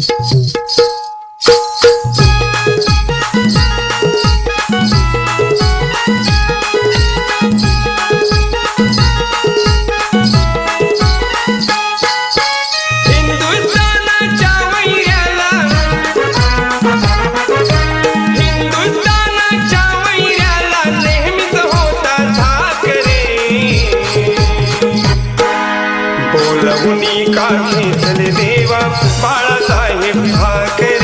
Mm-hmm. बोलवणी का चले देवा. बाळासाहेब ठाकरे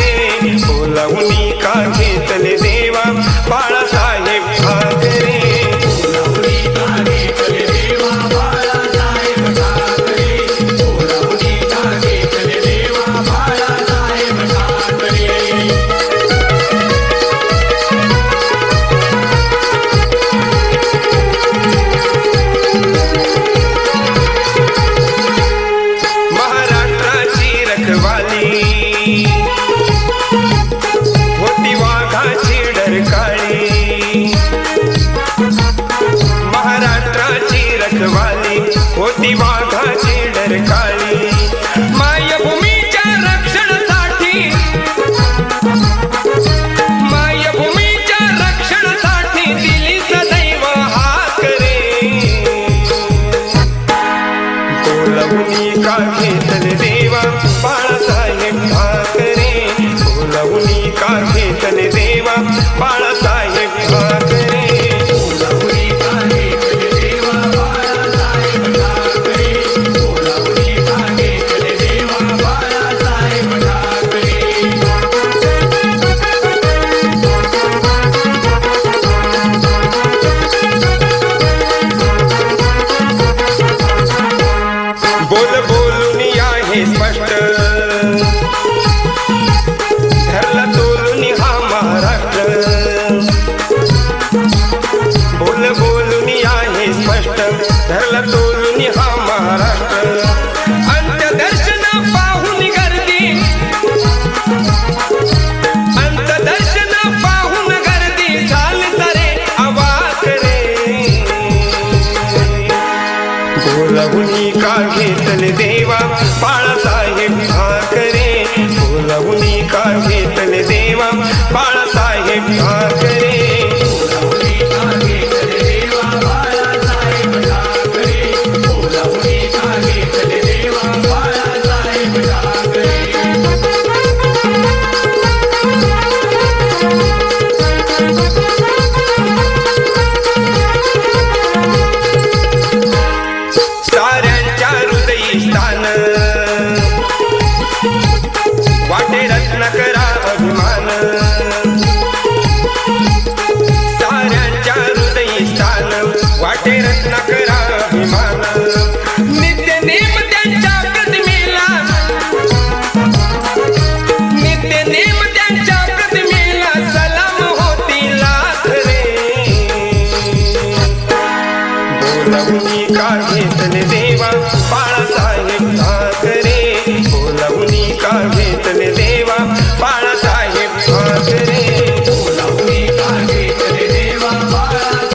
महाराष्ट्राची रखवाली होती वाघाची डरकाळी. मायभूमीच्या रक्षणासाठी मायभूमीच्या रक्षणासाठी दिली सदैव हाकरे. बोलवणी का घेतले बोल बोलून आहे स्पष्ट. धरला तोलून हा महाराष्ट्र. बोल बोलून आहे स्पष्ट. धरला तोलून हा बोलवणी का घेतले देवा? बाळासाहेब भाकर तुम्ही का देवा बाळासाहेब ठाकरे. बोलावणी का देवा